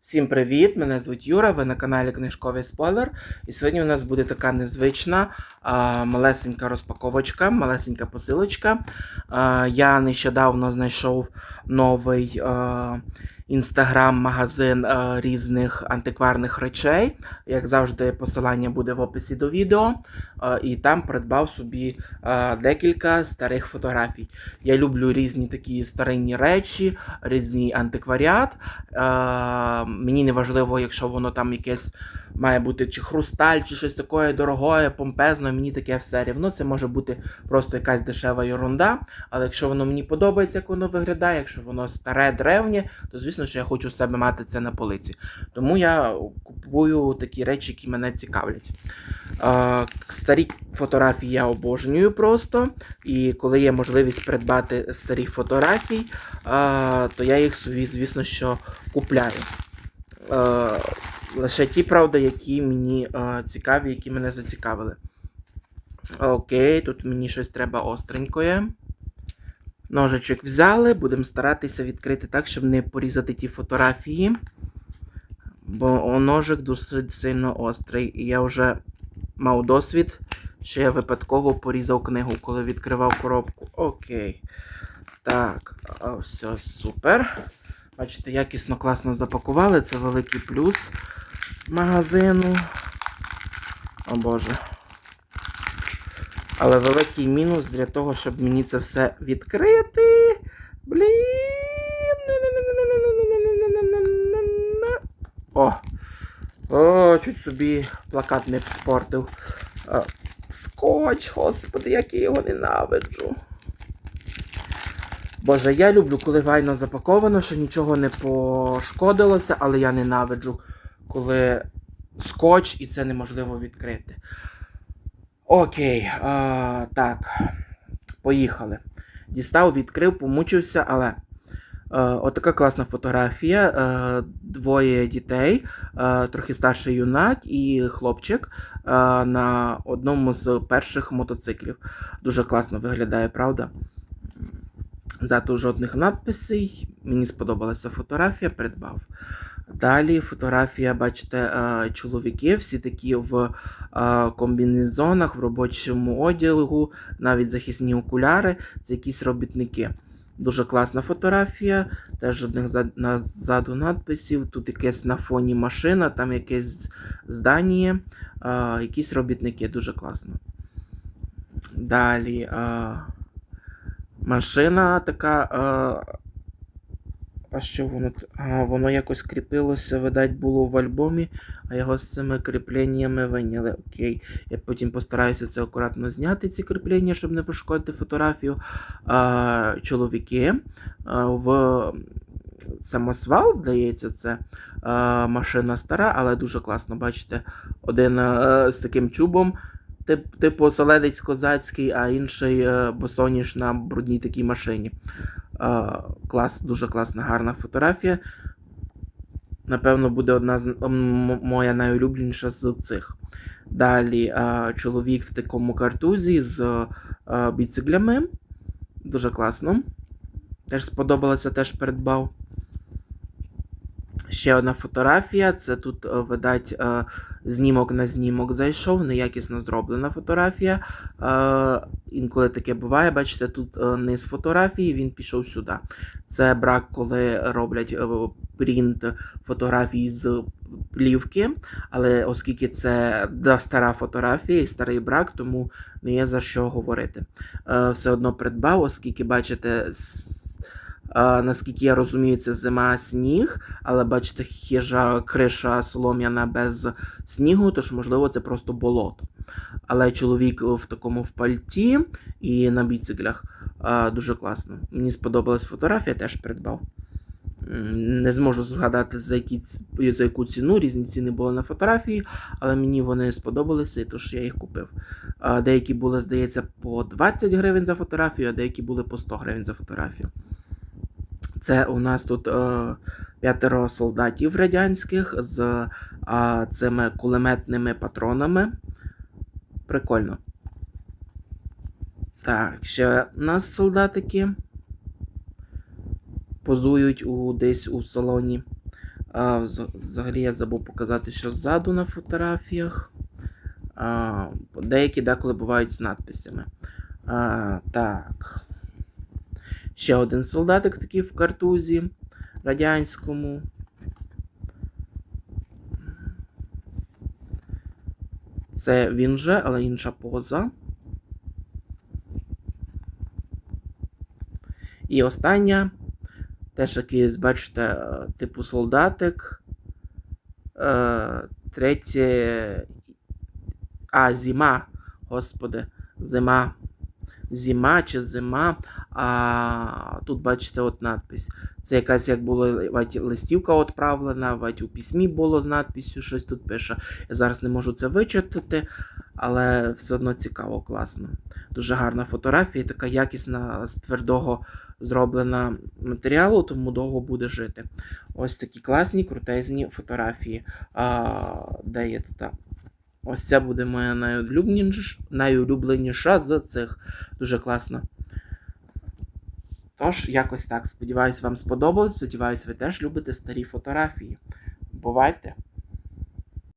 Всім привіт! Мене звуть Юра, ви на каналі Книжковий Спойлер. І сьогодні у нас буде така незвична а, малесенька розпаковочка, малесенька посилочка. А, я нещодавно знайшов новий інстаграм-магазин різних антикварних речей. Як завжди, посилання буде в описі до відео. І там придбав собі декілька старих фотографій. Я люблю різні такі старинні речі, різний антикваріат. Е, мені не важливо, якщо воно там якесь має бути чи хрусталь, чи щось таке дорогое, помпезне, мені таке все рівно. Це може бути просто якась дешева ерунда. Але якщо воно мені подобається, як воно виглядає, якщо воно старе, древнє, то звісно, що я хочу в себе мати це на полиці. Тому я купую такі речі, які мене цікавлять. Е, старі фотографії я обожнюю просто. І коли є можливість придбати старі фотографії, е, то я їх собі, звісно, що купляю. Е, лише ті, правда, які мені е, цікаві, які мене зацікавили. Окей, тут мені щось треба остренькое. Ножичок взяли, будемо старатися відкрити так, щоб не порізати ті фотографії. Бо ножик досить сильно острий. І я вже мав досвід, що я випадково порізав книгу, коли відкривав коробку. Окей. Так, все супер. Бачите, якісно класно запакували. Це великий плюс магазину. О Боже. Але великий мінус для того, щоб мені це все відкрити. Блін. О! О, чуть собі плакат не спортив. Скотч, господи, як я його ненавиджу. Боже, я люблю, коли вайно запаковано, що нічого не пошкодилося, але я ненавиджу, коли скотч і це неможливо відкрити. Окей, а, так. Поїхали. Дістав, відкрив, помучився, але. Е, отака класна фотографія. Е, двоє дітей, е, трохи старший юнак і хлопчик на одному з перших мотоциклів. Дуже класно виглядає, правда? Зато жодних надписей. Мені сподобалася фотографія, придбав. Далі фотографія, бачите, е, чоловіки, всі такі в е, комбінезонах, в робочому одягу, навіть захисні окуляри, це якісь робітники. Дуже класна фотографія, теж жодних зад- назаду надписів. Тут якесь на фоні машина, там якесь здання, е, якісь робітники, дуже класно. Далі. Машина така. А що воно? А, воно якось кріпилося, видать, було в альбомі, а його з цими кріпленнями виняли. Окей. Я потім постараюся це акуратно зняти, ці кріплення, щоб не пошкодити фотографію. А, чоловіки а, в самосвал, здається, це а, машина стара, але дуже класно. Бачите, один а, з таким чубом. Тип, типу оселедець козацький, а інший е, босоніж на брудній такій машині. Е, клас, дуже класна, гарна фотографія. Напевно, буде одна з моя найулюбленіша з цих. Далі е, чоловік в такому картузі з е, біциглями. Дуже класно. Теж сподобалося, теж придбав. Ще одна фотографія. Це тут, е, видать, е, знімок на знімок зайшов, неякісно зроблена фотографія. Інколи таке буває, бачите, тут е, низ фотографії, він пішов сюди. Це брак, коли роблять е, принт фотографій з плівки, але оскільки це стара фотографія і старий брак, тому не є за що говорити. Е, все одно придбав, оскільки бачите. Е, Наскільки я розумію, це зима сніг, але бачите, хижа криша солом'яна без снігу, тож, можливо, це просто болото. Але чоловік в такому в пальті і на біциклях а, дуже класно. Мені сподобалась фотографія, теж придбав. Не зможу згадати, за, які, за яку ціну, різні ціни були на фотографії, але мені вони сподобалися, і тож я їх купив. Деякі були, здається, по 20 гривень за фотографію, а деякі були по 100 гривень за фотографію. Це у нас тут е, п'ятеро солдатів радянських з а, цими кулеметними патронами. Прикольно. Так, ще у нас солдатики позують у, десь у салоні. А, взагалі я забув показати, що ззаду на фотографіях. А, деякі деколи бувають з надписями. А, так. Ще один солдатик такий в картузі радянському. Це він же, але інша поза. І остання. Теж якийсь, бачите, типу солдатик. Е, Третє. А, зима. Господи, зима. Зима чи зима. А тут бачите от надпись. Це якась як була листівка відправлена, вать, у письмі було з надписю, щось тут пише. Я зараз не можу це вичитати, але все одно цікаво, класно. Дуже гарна фотографія, така якісна з твердого зроблена матеріалу, тому довго буде жити. Ось такі класні, крутезні фотографії. А, де є та? Ось ця буде моя найулюбленіша, найулюбленіша з цих. Дуже класно. Тож, якось так. Сподіваюсь, вам сподобалось. Сподіваюсь, ви теж любите старі фотографії. Бувайте!